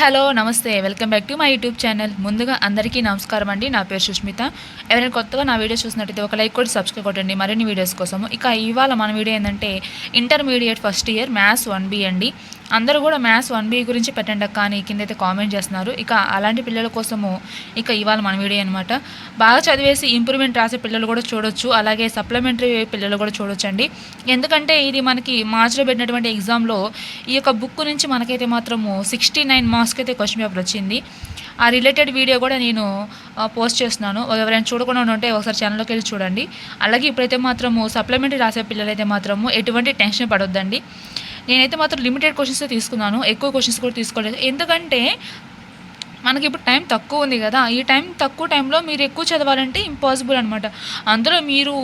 Hello నమస్తే. Welcome back to my YouTube channel ముందుగా అందరికీ నమస్కారం అండి. నా పేరు సుష్మిత. ఎవరైనా కొత్తగా నా వీడియోస్ చూసినట్టయితే ఒక లైక్ కూడా సబ్స్క్రైబ్ కొట్టండి. మరిన్ని వీడియోస్ కోసం ఇక ఇవాళ మన వీడియో ఏంటంటే intermediate first year maths one B అండి. అందరూ కూడా మ్యాథ్స్ వన్ బి గురించి పెట్టండి అక్క అని కిందైతే కామెంట్ చేస్తున్నారు. ఇక అలాంటి పిల్లల కోసము ఇక ఇవాళ మన వీడియో అనమాట బాగా చదివేసి ఇంప్రూవ్మెంట్ రాసే పిల్లలు కూడా చూడొచ్చు అలాగే సప్లిమెంటరీ పిల్లలు కూడా చూడొచ్చండి. ఎందుకంటే ఇది మనకి మార్చిలో పెట్టినటువంటి ఎగ్జామ్లో ఈ యొక్క బుక్ నుంచి మనకైతే మాత్రము సిక్స్టీ నైన్ మార్క్స్కి అయితే క్వశ్చన్ పేపర్ వచ్చింది. ఆ రిలేటెడ్ వీడియో కూడా నేను పోస్ట్ చేస్తున్నాను. ఎవరైనా చూడకుండా ఉంటే ఒకసారి ఛానల్లోకి వెళ్ళి చూడండి. అలాగే ఇప్పుడైతే మాత్రము సప్లిమెంటరీ రాసే పిల్లలైతే మాత్రము ఎటువంటి టెన్షన్ పడొద్దండి. నేనైతే మాత్రం లిమిటెడ్ క్వశ్చన్స్ తీసుకున్నాను. ఎక్కువ క్వశ్చన్స్ కూడా తీసుకోలేదు. ఎందుకంటే మనకి ఇప్పుడు టైం తక్కువ ఉంది కదా. ఈ టైం తక్కువ టైంలో మీరు ఎక్కువ చదవాలంటే ఇంపాసిబుల్ అనమాట అందులో మీరు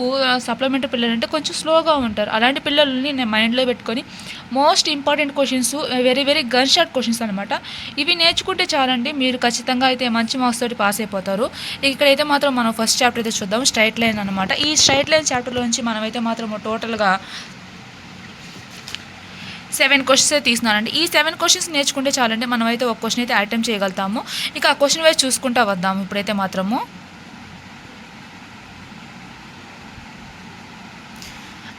సప్లిమెంటరీ పిల్లలు అంటే కొంచెం స్లోగా ఉంటారు. అలాంటి పిల్లల్ని నేను మైండ్లో పెట్టుకొని most important questions very very gun shot questions అనమాట ఇవి నేర్చుకుంటే చాలండి. మీరు ఖచ్చితంగా అయితే మంచి మార్క్స్ తోటి పాస్ అయిపోతారు. ఇక్కడైతే మాత్రం మనం ఫస్ట్ చాప్టర్ అయితే చూద్దాం. స్ట్రైట్ లైన్ అనమాట ఈ స్ట్రైట్ లైన్ చాప్టర్లోంచి మనమైతే మాత్రం టోటల్గా సెవెన్ క్వశ్చన్స్ తీస్తున్నానండి ఈ సెవెన్ క్వశ్చన్స్ నేర్చుకుంటే చాలండి మనం అయితే ఒక క్వశ్చన్ అయితే అటెంప్ట్ చేయగలుగుతాము. ఇక ఆ క్వశ్చన్ వైజ్ చూసుకుంటా వద్దాము ఇప్పుడైతే మాత్రము.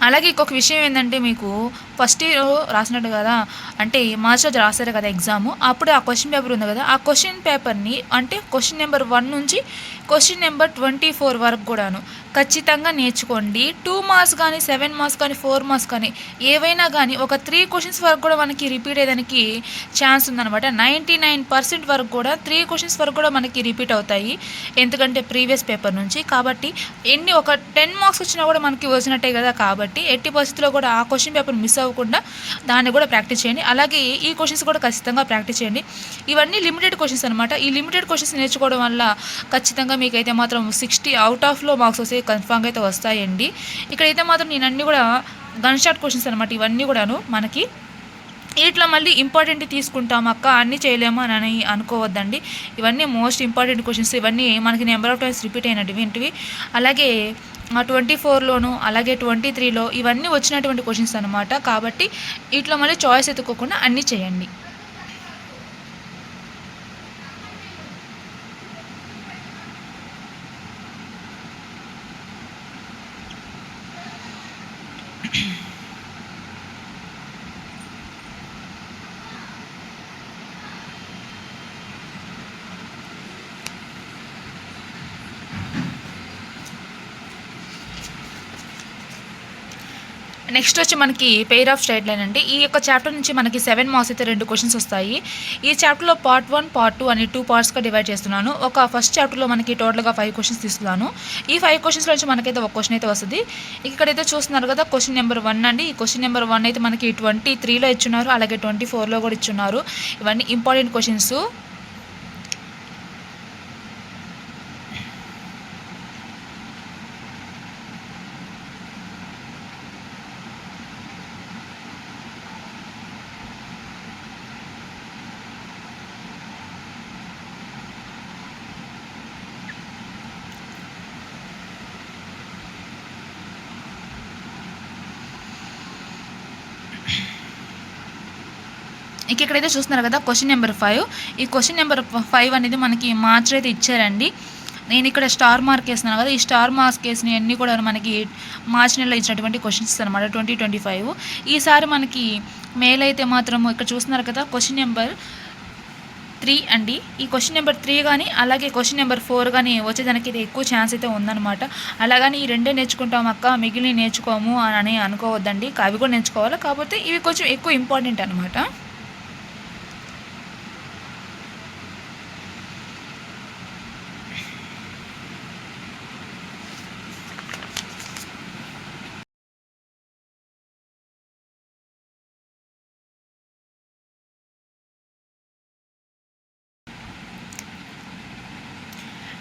అలాగే ఇంకొక విషయం ఏంటంటే మీకు ఫస్ట్ ఇయర్ రాసినట్టు కదా అంటే మార్చిలో రాశారు కదా ఎగ్జామ్ అప్పుడు ఆ క్వశ్చన్ పేపర్ ఉంది కదా ఆ క్వశ్చన్ పేపర్ని అంటే క్వశ్చన్ నెంబర్ వన్ నుంచి క్వశ్చన్ నెంబర్ ట్వంటీ ఫోర్ వరకు కూడాను ఖచ్చితంగా నేర్చుకోండి. టూ మార్క్స్ కానీ సెవెన్ మార్క్స్ కానీ ఫోర్ మార్క్స్ కానీ ఏవైనా కానీ ఒక త్రీ క్వశ్చన్స్ వరకు కూడా మనకి రిపీట్ అయ్యేదానికి ఛాన్స్ ఉందన్నమాట. నైంటీ నైన్ పర్సెంట్ వరకు కూడా త్రీ క్వశ్చన్స్ వరకు కూడా మనకి రిపీట్ అవుతాయి. ఎందుకంటే ప్రీవియస్ పేపర్ నుంచి కాబట్టి ఎన్ని ఒక టెన్ మార్క్స్ వచ్చినా కూడా మనకి వచ్చినట్టే కదా కాబట్టి ఎట్టి పరిస్థితుల్లో కూడా ఆ క్వశ్చన్ పేపర్ మిస్ అవ్వకుండా దాన్ని కూడా ప్రాక్టీస్ చేయండి. అలాగే ఈ క్వశ్చన్స్ కూడా ఖచ్చితంగా ప్రాక్టీస్ చేయండి. ఇవన్నీ లిమిటెడ్ క్వశ్చన్స్ అనమాట ఈ లిమిటెడ్ క్వశ్చన్స్ నేర్చుకోవడం వల్ల ఖచ్చితంగా మీకైతే మాత్రం సిక్స్టీ అవుట్ ఆఫ్లో మార్క్స్ వస్తే కన్ఫామ్గా అయితే వస్తాయండి. ఇక్కడైతే మాత్రం నేను అన్నీ కూడా గన్ షాట్ క్వశ్చన్స్ అనమాట ఇవన్నీ కూడాను మనకి. ఇట్లా మళ్ళీ ఇంపార్టెంట్ తీసుకుంటాం అక్క అన్నీ చేయలేము అని అనుకోవద్దండి. ఇవన్నీ మోస్ట్ ఇంపార్టెంట్ క్వశ్చన్స్ ఇవన్నీ మనకి నెంబర్ ఆఫ్ టైమ్స్ రిపీట్ అయినటువంటివి అలాగే ట్వంటీ ఫోర్లోను అలాగే ట్వంటీ త్రీలో ఇవన్నీ వచ్చినటువంటి క్వశ్చన్స్ అనమాట కాబట్టి ఇట్లా మళ్ళీ చాయిస్ ఎత్తుకోకుండా అన్నీ చేయండి. నెక్స్ట్ వచ్చి మనకి పెయిర్ ఆఫ్ స్ట్రైట్ లైన్ అండి. ఈ యొక్క చాప్టర్ నుంచి మనకి సెవెన్ మార్క్స్ అయితే రెండు క్వశ్చన్స్ వస్తాయి. ఈ చాప్టర్లో పార్ట్ వన్ పార్ట్ టూ అని టూ పార్ట్స్గా డివైడ్ చేస్తున్నాను. ఒక ఫస్ట్ చాప్టర్లో మనకి టోటల్గా ఫైవ్ క్వశ్చన్స్ తీసుకున్నాను. ఈ ఫైవ్ క్వశ్చన్స్ నుంచి మనకైతే ఒక క్వశ్చన్ అయితే వస్తుంది. ఇక్కడైతే చూస్తున్నారు కదా క్వశ్చన్ నెంబర్ వన్ అండి. ఈ క్వశ్చన్ నెంబర్ వన్ అయితే మనకి ట్వంటీ త్రీలో ఇచ్చున్నారు. అలాగే ట్వంటీ ఫోర్లో కూడా ఇచ్చున్నారు. ఇవన్నీ ఇంపార్టెంట్ క్వశ్చన్స్ ఇక ఇక్కడైతే చూస్తున్నారు కదా క్వశ్చన్ నెంబర్ ఫైవ్ ఈ క్వశ్చన్ నెంబర్ ఫైవ్ అనేది మనకి మార్చ్ అయితే ఇచ్చారండి. నేను ఇక్కడ స్టార్ మార్క్ వేస్తున్నాను కదా ఈ స్టార్ మార్క్ వేసిన అన్నీ కూడా మనకి మార్చ్ నెలలో ఇచ్చినటువంటి క్వశ్చన్స్ అనమాట ట్వంటీ ట్వంటీ ఫైవ్ ఈసారి మనకి మేల్ అయితే మాత్రము ఇక్కడ చూస్తున్నారు కదా క్వశ్చన్ నెంబర్ త్రీ అండి. ఈ క్వశ్చన్ నెంబర్ త్రీ కానీ అలాగే క్వశ్చన్ నెంబర్ ఫోర్ కానీ వచ్చేదానికి అయితే ఎక్కువ ఛాన్స్ అయితే ఉందన్నమాట. అలాగని ఈ రెండే నేర్చుకుంటాం అక్క మిగిలిన నేర్చుకోము అని అనుకోవద్దండి. అవి కూడా నేర్చుకోవాలి? కాకపోతే ఇవి కొంచెం ఎక్కువ ఇంపార్టెంట్ అనమాట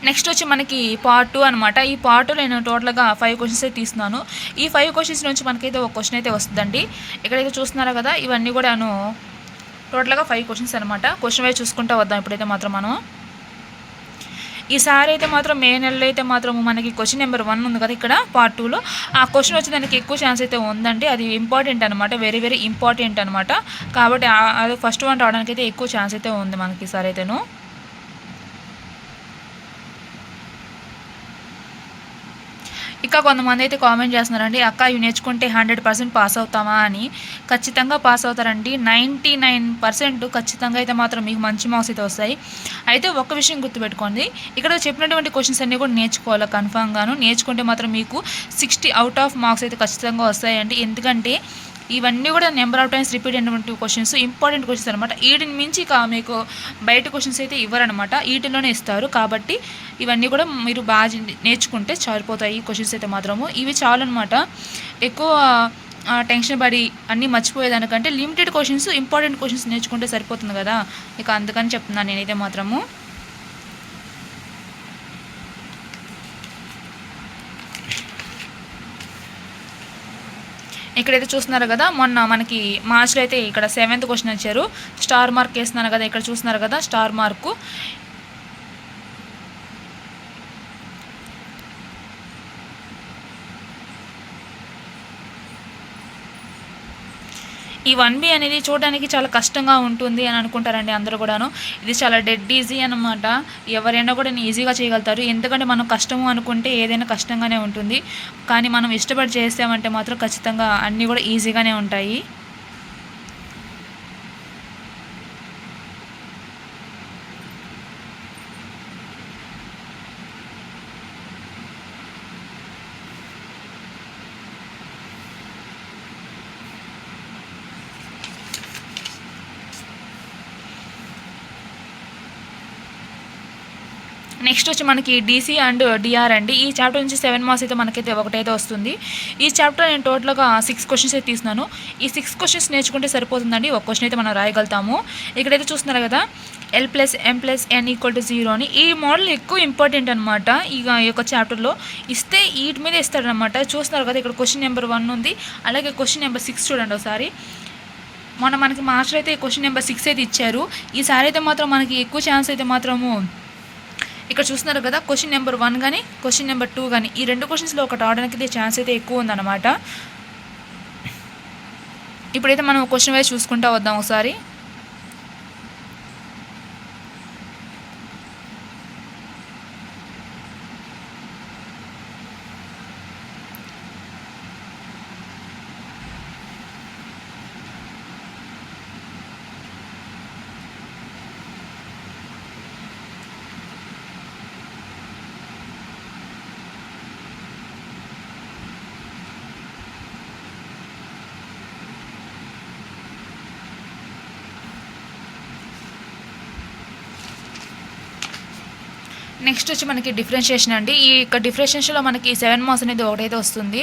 నెక్స్ట్ వచ్చి మనకి పార్ట్ టూ అనమాట ఈ పార్ట్ టూ నేను టోటల్గా ఫైవ్ క్వశ్చన్స్ అయితే తీస్తున్నాను. ఈ ఫైవ్ క్వశ్చన్స్ నుంచి మనకైతే ఒక క్వశ్చన్ అయితే వస్తుందండి. ఇక్కడైతే చూస్తున్నారా కదా ఇవన్నీ కూడాను టోటల్గా ఫైవ్ క్వశ్చన్స్ అనమాట క్వశ్చన్ వైజ్ చూసుకుంటూ వద్దాం ఇప్పుడైతే మాత్రం మనం. ఈసారి అయితే మాత్రం మే నెలలో అయితే మాత్రం మనకి క్వశ్చన్ నెంబర్ వన్ ఉంది కదా ఇక్కడ పార్ట్ టూలో ఆ క్వశ్చన్ వచ్చి దానికి ఎక్కువ ఛాన్స్ అయితే ఉందండి. అది ఇంపార్టెంట్ అనమాట వెరీ వెరీ ఇంపార్టెంట్ అనమాట కాబట్టి అది ఫస్ట్ వన్ రావడానికి అయితే ఎక్కువ ఛాన్స్ అయితే ఉంది మనకి ఈసారి అయితేను. ఇంకా కొంతమంది అయితే కామెంట్ చేస్తున్నారండి అక్క ఇవి నేర్చుకుంటే హండ్రెడ్ పర్సెంట్ పాస్ అవుతామా? అని. ఖచ్చితంగా పాస్ అవుతారండి. నైంటీ నైన్ పర్సెంట్ ఖచ్చితంగా అయితే మాత్రం మీకు మంచి మార్క్స్ అయితే వస్తాయి. అయితే ఒక్క విషయం గుర్తుపెట్టుకోండి. ఇక్కడ చెప్పినటువంటి క్వశ్చన్స్ అన్నీ కూడా నేర్చుకోవాలి కన్ఫామ్గాను నేర్చుకుంటే మాత్రం మీకు సిక్స్టీ అవుట్ ఆఫ్ మార్క్స్ అయితే ఖచ్చితంగా వస్తాయండి. ఎందుకంటే ఇవన్నీ కూడా నెంబర్ ఆఫ్ టైమ్స్ రిపీట్ అయినటువంటి క్వశ్చన్స్ ఇంపార్టెంట్ క్వశ్చన్స్ అనమాట వీటిని మించి మీకు బయట క్వశ్చన్స్ అయితే ఇవ్వరనమాట వీటిలోనే ఇస్తారు. కాబట్టి ఇవన్నీ కూడా మీరు బాగా నేర్చుకుంటే సరిపోతాయి క్వశ్చన్స్ అయితే మాత్రము. ఇవి చాలన్నమాట. అనమాట ఎక్కువ టెన్షన్ పడి అన్నీ మర్చిపోయేదానికంటే లిమిటెడ్ క్వశ్చన్స్ ఇంపార్టెంట్ క్వశ్చన్స్ నేర్చుకుంటే సరిపోతుంది కదా. ఇక అందుకని చెప్తున్నాను నేనైతే మాత్రము. ఇక్కడైతే చూస్తున్నారు కదా మొన్న మనకి మార్చ్లో అయితే ఇక్కడ సెవెంత్ క్వశ్చన్ ఇచ్చారు స్టార్ మార్క్ వేస్తున్నారు కదా ఇక్కడ చూస్తున్నారు కదా స్టార్ మార్కు. ఈ వన్ బి అనేది చూడడానికి చాలా కష్టంగా ఉంటుంది అని అనుకుంటారండి అందరూ కూడాను. ఇది చాలా డెడ్ ఈజీ అనమాట ఎవరైనా కూడా ఈజీగా చేయగలుగుతారు. ఎందుకంటే మనం కష్టము అనుకుంటే ఏదైనా కష్టంగానే ఉంటుంది. కానీ మనం ఇష్టపడి చేసామంటే మాత్రం ఖచ్చితంగా అన్నీ కూడా ఈజీగానే ఉంటాయి. నెక్స్ట్ వచ్చి మనకి డీసీ అండ్ డిఆర్ అండి. ఈ చాప్టర్ నుంచి సెవెన్ మార్క్స్ అయితే మనకైతే ఒకటైతే వస్తుంది. ఈ చాప్టర్ నేను టోటల్గా సిక్స్ క్వశ్చన్స్ అయితే తీసినాను ఈ సిక్స్ క్వశ్చన్స్ నేర్చుకుంటే సరిపోతుందండి. ఒక క్వశ్చన్ అయితే మనం రాయగలుగుతాము. ఇక్కడైతే చూస్తున్నారు కదా L plus M plus N equal to zero అని. ఈ మోడల్ ఎక్కువ ఇంపార్టెంట్ అనమాట ఇక ఈ యొక్క చాప్టర్లో ఇస్తే వీటి మీద ఇస్తాడనమాట చూస్తున్నారు కదా ఇక్కడ క్వశ్చన్ నెంబర్ వన్ ఉంది. అలాగే క్వశ్చన్ నెంబర్ సిక్స్ చూడండి ఒకసారి. మొన్న మనకి మాస్టర్ అయితే క్వశ్చన్ నెంబర్ సిక్స్ అయితే ఇచ్చారు. ఈసారి అయితే మాత్రం మనకి ఎక్కువ ఛాన్స్ అయితే మాత్రము ఇక్కడ చూస్తున్నారు కదా క్వశ్చన్ నెంబర్ వన్ కానీ క్వశ్చన్ నెంబర్ టూ కానీ ఈ రెండు క్వశ్చన్స్లో ఒకటి రావడానికి అయితే ఛాన్స్ అయితే ఎక్కువ ఉందన్నమాట. ఇప్పుడైతే మనం క్వశ్చన్ వైజ్ చూసుకుంటా వద్దాం ఒకసారి. నెక్స్ట్ వచ్చి మనకి డిఫరెన్షియేషన్ అండి. ఈ యొక్క డిఫరెన్షియేషన్లో మనకి సెవెన్ మార్క్స్ అనేది ఒకటైతే వస్తుంది.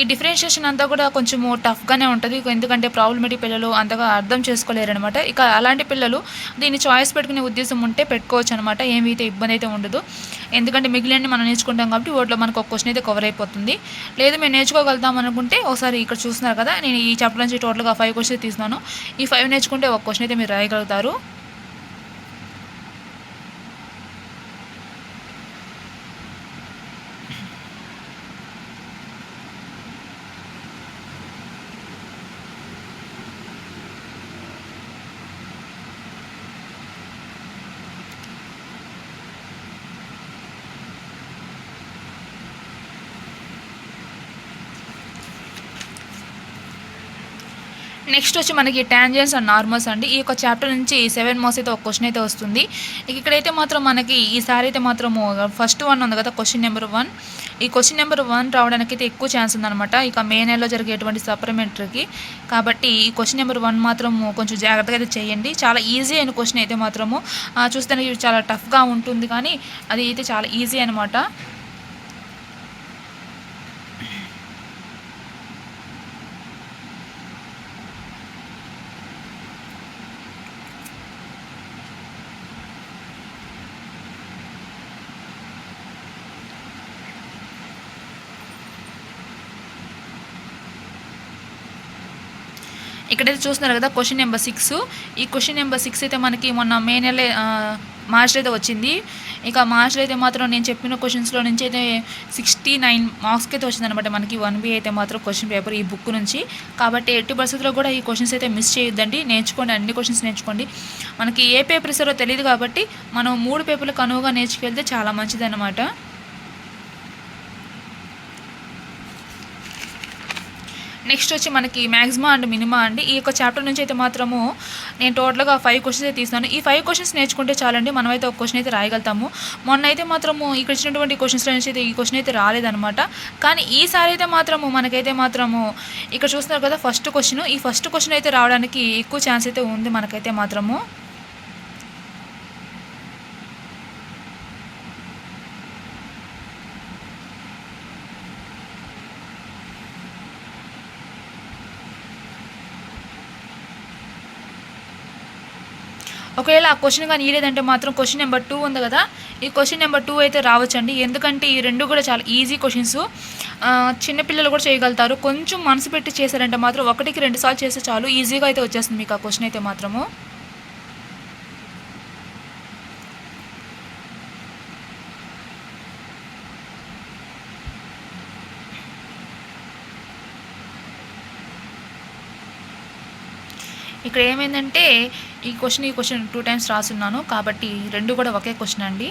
ఈ డిఫరెన్షియేషన్ అంతా కూడా కొంచెము టఫ్గానే ఉంటుంది. ఎందుకంటే ప్రాబ్లమేటిక్ పిల్లలు అంతగా అర్థం చేసుకోలేరు అనమాట ఇక అలాంటి పిల్లలు దీన్ని చాయిస్ పెట్టుకునే ఉద్దేశం ఉంటే పెట్టుకోవచ్చు అనమాట. ఏమైతే ఇబ్బంది అయితే ఉండదు. ఎందుకంటే మిగిలిన మనం నేర్చుకుంటాం కాబట్టి వాటిలో మనకు ఒక క్వశ్చన్ అయితే కవర్ అయిపోతుంది. లేదు మేము నేర్చుకోగలుగుతాం అనుకుంటే ఒకసారి ఇక్కడ చూస్తున్నారు కదా నేను ఈ చాప్టర్ నుంచి టోటల్గా ఫైవ్ క్వశ్చన్స్ తీసినాను ఈ ఫైవ్ నేర్చుకుంటే ఒక క్వశ్చన్ అయితే మీరు రాయగలుగుతారు. నెక్స్ట్ వచ్చి మనకి టాంజెన్స్ అండ్ నార్మల్స్ అండి. ఈ యొక్క చాప్టర్ నుంచి సెవెన్ మార్క్స్ అయితే ఒక క్వశ్చన్ అయితే వస్తుంది. ఇక్కడైతే మాత్రం మనకి ఈసారి అయితే మాత్రము ఫస్ట్ వన్ ఉంది కదా క్వశ్చన్ నెంబర్ వన్ ఈ క్వశ్చన్ నెంబర్ వన్ రావడానికి అయితే ఎక్కువ ఛాన్స్ ఉందన్నమాట. ఇక మే నెలలో జరిగేటువంటి సప్లిమెంటరీకి కాబట్టి ఈ క్వశ్చన్ నెంబర్ వన్ మాత్రం కొంచెం జాగ్రత్తగా అయితే చేయండి. చాలా ఈజీ అయిన క్వశ్చన్ అయితే మాత్రము. చూస్తే చాలా టఫ్గా ఉంటుంది కానీ అది అయితే చాలా ఈజీ అనమాట ఇక్కడైతే చూస్తున్నారు కదా క్వశ్చన్ నెంబర్ సిక్స్ ఈ క్వశ్చన్ నెంబర్ సిక్స్ అయితే మనకి మొన్న మే నెల మార్చ్లో అయితే వచ్చింది. ఇక మార్చ్లో అయితే మాత్రం నేను చెప్పిన క్వశ్చన్స్లో నుంచి అయితే సిక్స్టీ నైన్ మార్క్స్కి అయితే వచ్చిందనమాట మనకి వన్ బి అయితే మాత్రం క్వశ్చన్ పేపర్ ఈ బుక్ నుంచి. కాబట్టి ఎట్టి పరిస్థితుల్లో కూడా ఈ క్వశ్చన్స్ అయితే మిస్ చేయొద్దండి. నేర్చుకోండి అన్ని క్వశ్చన్స్ నేర్చుకోండి. మనకి ఏ పేపర్ ఇస్తారో తెలియదు కాబట్టి మనం మూడు పేపర్లకు అనువుగా నేర్చుకెళ్తే చాలా మంచిదన్నమాట. నెక్స్ట్ వచ్చి మనకి మ్యాక్సిమా అండ్ మినిమా అండి. ఈ యొక్క చాప్టర్ నుంచి అయితే మాత్రము నేను టోటల్గా ఫైవ్ క్వశ్చన్స్ అయితే తీస్తున్నాను. ఈ ఫైవ్ క్వశ్చన్స్ నేర్చుకుంటే చాలండి మనమైతే ఒక క్వశ్చన్ అయితే రాయగలుగుతాము. మొన్న అయితే మాత్రము ఇక్కడ ఇచ్చినటువంటి క్వశ్చన్స్ నుంచి అయితే ఈ క్వశ్చన్ అయితే రాలేదనమాట కానీ ఈసారి అయితే మాత్రము మనకైతే మాత్రము ఇక్కడ చూస్తున్నారు కదా ఫస్ట్ క్వశ్చన్ ఈ ఫస్ట్ క్వశ్చన్ అయితే రావడానికి ఎక్కువ ఛాన్స్ అయితే ఉంది మనకైతే మాత్రము. ఒకవేళ ఆ క్వశ్చన్ కానీ ఇయ్యలేదంటే మాత్రం క్వశ్చన్ నెంబర్ టూ ఉంది కదా. ఈ క్వశ్చన్ నెంబర్ టూ అయితే రావచ్చండి. ఎందుకంటే ఈ రెండు కూడా చాలా ఈజీ క్వశ్చన్స్ చిన్నపిల్లలు కూడా చేయగలుగుతారు. కొంచెం మనసు పెట్టి చేశారంటే మాత్రం ఒకటికి రెండు సార్లు చేస్తే చాలు. ఈజీగా అయితే వచ్చేస్తుంది మీకు ఆ క్వశ్చన్ అయితే మాత్రము. ఇక్కడ ఏమైందంటే ఈ క్వశ్చన్ ఈ క్వశ్చన్ టూ టైమ్స్ రాసున్నాను. కాబట్టి రెండు కూడా ఒకే క్వశ్చన్ అండి.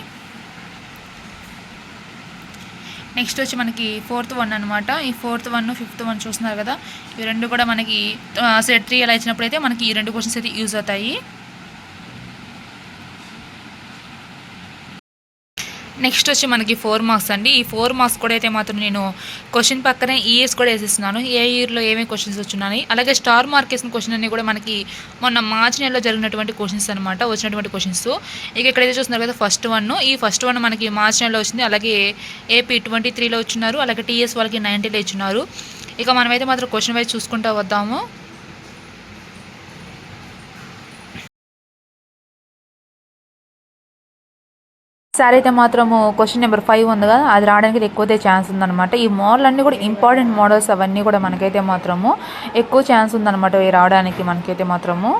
నెక్స్ట్ వచ్చి మనకి ఫోర్త్ వన్ అనమాట ఈ ఫోర్త్ వన్ ఫిఫ్త్ వన్ చూస్తున్నారు కదా. ఈ రెండు కూడా మనకి సెట్ త్రీ అలా ఇచ్చినప్పుడు అయితే మనకి ఈ రెండు క్వశ్చన్స్ అయితే యూజ్ అవుతాయి. నెక్స్ట్ వచ్చి మనకి ఫోర్ మార్క్స్ అండి. ఈ ఫోర్ మార్క్స్ కూడా అయితే మాత్రం నేను క్వశ్చన్ పక్కనే ఇయర్స్ కూడా వేసేస్తున్నాను. ఏ ఇయర్లో ఏమేమి క్వశ్చన్స్ వచ్చినాయి? అలాగే స్టార్ మార్క్ వేసిన క్వశ్చన్ అన్ని కూడా మనకి మొన్న మార్చి నెలలో జరిగినటువంటి క్వశ్చన్స్ అనమాట వచ్చినటువంటి క్వశ్చన్స్. ఇక ఇక్కడైతే చూస్తున్నారు కదా ఫస్ట్ వన్. ఈ ఫస్ట్ వన్ మనకి మార్చి నెలలో వచ్చింది. అలాగే ఏపీ ట్వంటీ త్రీలో వచ్చినారు. అలాగే టీఎస్ వాళ్ళకి నైంటీలో ఇచ్చినారు. ఇక మనమైతే మాత్రం క్వశ్చన్ వైజ్ చూసుకుంటూ వద్దాము. సార్ అయితే మాత్రము క్వశ్చన్ నెంబర్ ఫైవ్ ఉంది కదా అది రావడానికి ఎక్కువైతే ఛాన్స్ ఉందన్నమాట. ఈ మోడల్ అన్నీ కూడా ఇంపార్టెంట్ మోడల్స్ అవన్నీ కూడా మనకైతే మాత్రము ఎక్కువ ఛాన్స్ ఉందన్నమాట రావడానికి మనకైతే మాత్రము.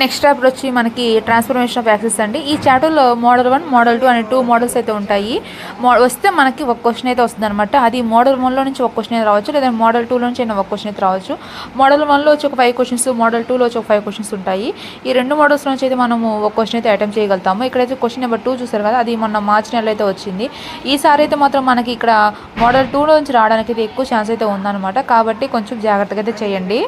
నెక్స్ట్ చాప్టర్ వచ్చి మనకి ట్రాన్స్ఫర్మేషన్ ఆఫ్ యాక్సెస్ అండి. ఈ చాప్టర్లో మోడల్ వన్ మోడల్ టూ అనే టూ మోడల్స్ అయితే ఉంటాయి. మో వస్తే మనకి ఒక క్వశ్చన్ అయితే వస్తుంది అనమాట అది మోడల్ వన్లో నుంచి ఒక క్వశ్చన్ అయితే రావచ్చు లేదా మోడల్ టూలో నుంచి అయినా ఒక క్వశ్చన్ అయితే రావచ్చు. మోడల్ వన్లో వచ్చి ఒక ఫైవ్ క్వశ్చన్స్ మోడల్ టూలో వచ్చి ఒక ఫైవ్ క్వశ్చన్స్ ఉంటాయి. ఈ రెండు మోడల్స్ నుంచి అయితే మనము ఒక క్వశ్చన్ అయితే అటెంప్ట్ చేయగలుగుతాము. ఇక్కడైతే క్వశ్చన్ నెంబర్ టూ చూసారు కదా అది మొన్న మార్చి నెలలో అయితే వచ్చింది. ఈసారి అయితే మాత్రం మనకి ఇక్కడ మోడల్ టూలో నుంచి రావడానికి అయితే ఎక్కువ ఛాన్స్ అయితే ఉందన్నమాట. కాబట్టి కొంచెం జాగ్రత్తగా అయితే చేయండి.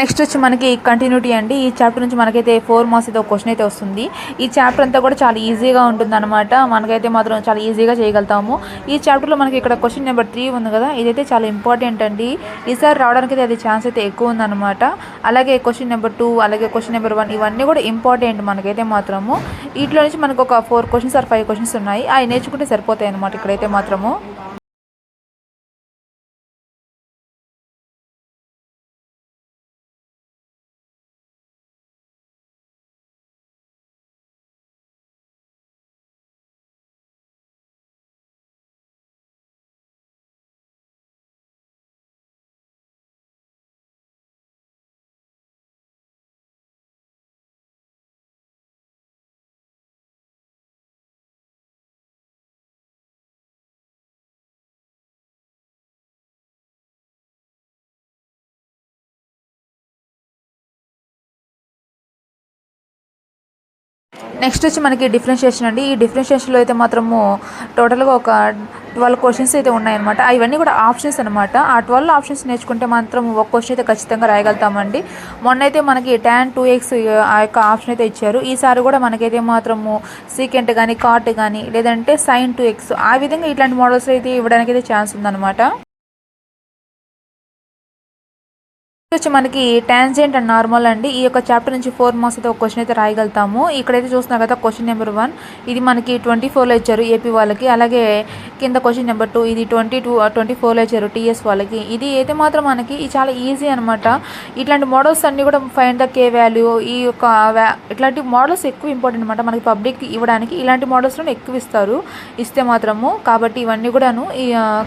నెక్స్ట్ వచ్చి మనకి కంటిన్యూటీ అండి. ఈ చాప్టర్ నుంచి మనకైతే ఫోర్ మార్క్స్ అయితే ఒక క్వశ్చన్ అయితే వస్తుంది. ఈ చాప్టర్ అంతా కూడా చాలా ఈజీగా ఉంటుంది అనమాట మనకైతే మాత్రం చాలా ఈజీగా చేయగలుగుతాము. ఈ చాప్టర్లో మనకి ఇక్కడ క్వశ్చన్ నెంబర్ త్రీ ఉంది కదా. ఇదైతే చాలా ఇంపార్టెంట్ అండి. ఈసారి రావడానికి అయితే అది ఛాన్స్ అయితే ఎక్కువ ఉందన్నమాట. అలాగే క్వశ్చన్ నెంబర్ టూ అలాగే క్వశ్చన్ నెంబర్ వన్ ఇవన్నీ కూడా ఇంపార్టెంట్ మనకైతే మాత్రము. వీటిలో నుంచి మనకు ఒక four questions or five questions ఉన్నాయి. అవి నేర్చుకుంటే సరిపోతాయి అనమాట ఇక్కడైతే మాత్రము. నెక్స్ట్ వచ్చి మనకి డిఫరెన్షియేషన్ అండి. ఈ డిఫరెన్షియేషన్లో అయితే మాత్రము టోటల్గా ఒక ట్వెల్వ్ క్వశ్చన్స్ అయితే ఉన్నాయన్నమాట. అవన్నీ కూడా ఆప్షన్స్ అనమాట ఆ ట్వెల్వ్ ఆప్షన్స్ నేర్చుకుంటే మాత్రం ఒక క్వశ్చన్ అయితే ఖచ్చితంగా రాయగలుగుతామండి. మొన్న అయితే మనకి ట్యాన్ టూ ఎక్స్ ఆ యొక్క ఆప్షన్ అయితే ఇచ్చారు. ఈసారి కూడా మనకైతే మాత్రము సీకెంట్ కానీ కాట్ కానీ లేదంటే సైన్ టూ ఎక్స్ ఆ విధంగా ఇట్లాంటి మోడల్స్ అయితే ఇవ్వడానికి అయితే ఛాన్స్ ఉందన్నమాట. వచ్చి మనకి టాన్జెంట్ అండ్ నార్మల్ అండి. ఈ యొక్క చాప్టర్ నుంచి ఫోర్ మార్క్స్ అయితే ఒక క్వశ్చన్ అయితే రాయగలుగుతాము. ఇక్కడైతే చూస్తున్నా కదా క్వశ్చన్ నెంబర్ వన్ ఇది మనకి ట్వంటీ ఫోర్లో ఇచ్చారు ఏపీ వాళ్ళకి. అలాగే కింద క్వశ్చన్ నెంబర్ టూ ఇది ట్వంటీ టూ ట్వంటీ ఫోర్లో ఇచ్చారు టీఎస్ వాళ్ళకి. ఇది అయితే మాత్రం మనకి చాలా ఈజీ అనమాట ఇట్లాంటి మోడల్స్ అన్నీ కూడా ఫైన్ ద కే వాల్యూ ఈ యొక్క ఇట్లాంటి మోడల్స్ ఎక్కువ ఇంపార్టెంట్ అనమాట మనకి పబ్లిక్ ఇవ్వడానికి ఇలాంటి మోడల్స్లో ఎక్కువ ఇస్తారు. ఇస్తే మాత్రము. కాబట్టి ఇవన్నీ కూడాను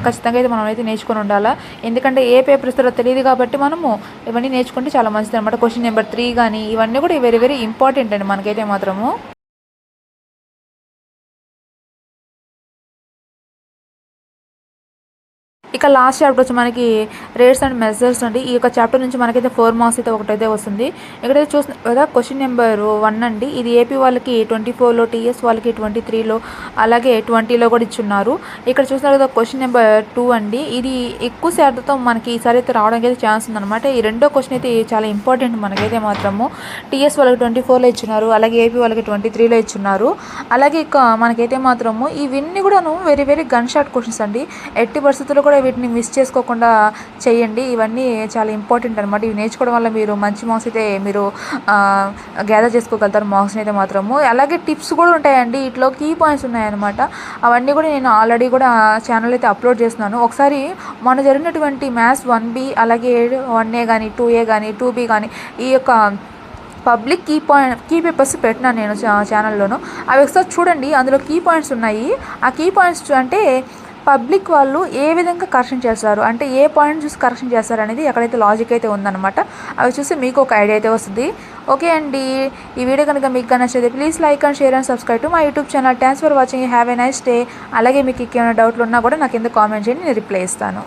ఖచ్చితంగా అయితే మనం అయితే నేర్చుకొని ఉండాలా. ఎందుకంటే ఏ పేపర్ ఇస్తారో తెలియదు కాబట్టి మనము ఇవన్నీ నేర్చుకుంటే చాలా మంచిది అనమాట క్వశ్చన్ నెంబర్ త్రీ కానీ ఇవన్నీ కూడా వెరీ వెరీ ఇంపార్టెంట్ అండి మనకైతే మాత్రము. ఇక లాస్ట్ చాప్టర్ వచ్చి మనకి రేట్స్ అండ్ మెజర్స్ అండి. ఈ యొక్క చాప్టర్ నుంచి మనకైతే ఫోర్ మార్క్స్ అయితే ఒకటైతే వస్తుంది. ఇక్కడైతే చూసిన కదా క్వశ్చన్ నెంబర్ వన్ అండి. ఇది ఏపీ వాళ్ళకి ట్వంటీ ఫోర్లో టీఎస్ వాళ్ళకి ట్వంటీ త్రీలో అలాగే ట్వంటీలో కూడా ఇచ్చున్నారు. ఇక్కడ చూసినారు కదా క్వశ్చన్ నెంబర్ టూ అండి. ఇది ఎక్కువ శాతంతో మనకి ఈసారి అయితే రావడానికి అయితే ఛాన్స్ ఉందన్నమాట. ఈ రెండో క్వశ్చన్ అయితే చాలా ఇంపార్టెంట్ మనకైతే మాత్రము. టీఎస్ వాళ్ళకి ట్వంటీ ఫోర్లో ఇచ్చున్నారు. అలాగే ఏపీ వాళ్ళకి ట్వంటీ త్రీలో ఇచ్చున్నారు. అలాగే ఇక మనకైతే మాత్రము ఇవన్నీ కూడాను very very gun shot questions అండి. ఎట్టి పరిస్థితుల్లో కూడా వీటిని మిస్ చేసుకోకుండా చేయండి. ఇవన్నీ చాలా ఇంపార్టెంట్ అనమాట ఇవి నేర్చుకోవడం వల్ల మీరు మంచి మార్క్స్ అయితే మీరు గ్యాదర్ చేసుకోగలుగుతారు మార్క్స్ని అయితే మాత్రము. అలాగే టిప్స్ కూడా ఉంటాయండి. ఇట్లో కీ పాయింట్స్ ఉన్నాయన్నమాట. అవన్నీ కూడా నేను ఆల్రెడీ కూడా ఛానల్ అయితే అప్లోడ్ చేస్తున్నాను. ఒకసారి మన జరిగినటువంటి మ్యాథ్స్ వన్ బి అలాగే వన్ ఏ కానీ టూ ఏ కానీ టూ బి కానీ ఈ యొక్క public key point key papers పెట్టినాను నేను ఛానల్లోను అవి ఒకసారి చూడండి. అందులో కీ పాయింట్స్ ఉన్నాయి. ఆ కీ పాయింట్స్ అంటే పబ్లిక్ వాళ్ళు ఏ విధంగా కరెక్షన్ చేస్తారు? అంటే ఏ పాయింట్ చూసి కరెక్షన్ చేస్తారు అనేది ఎక్కడైతే లాజిక్ అయితే ఉందన్నమాట. అవి చూసి మీకు ఒక ఐడియా అయితే వస్తుంది. ఓకే అండి. ఈ వీడియో కనుక మీకు నచ్చితే please like and share and subscribe to మా YouTube channel. Thanks for watching have a nice day అలాగే మీకు ఇంకేమైనా డౌట్లు ఉన్నా కూడా నాకు ఎందుకు కామెంట్ చేయండి నేను రిప్లై ఇస్తాను.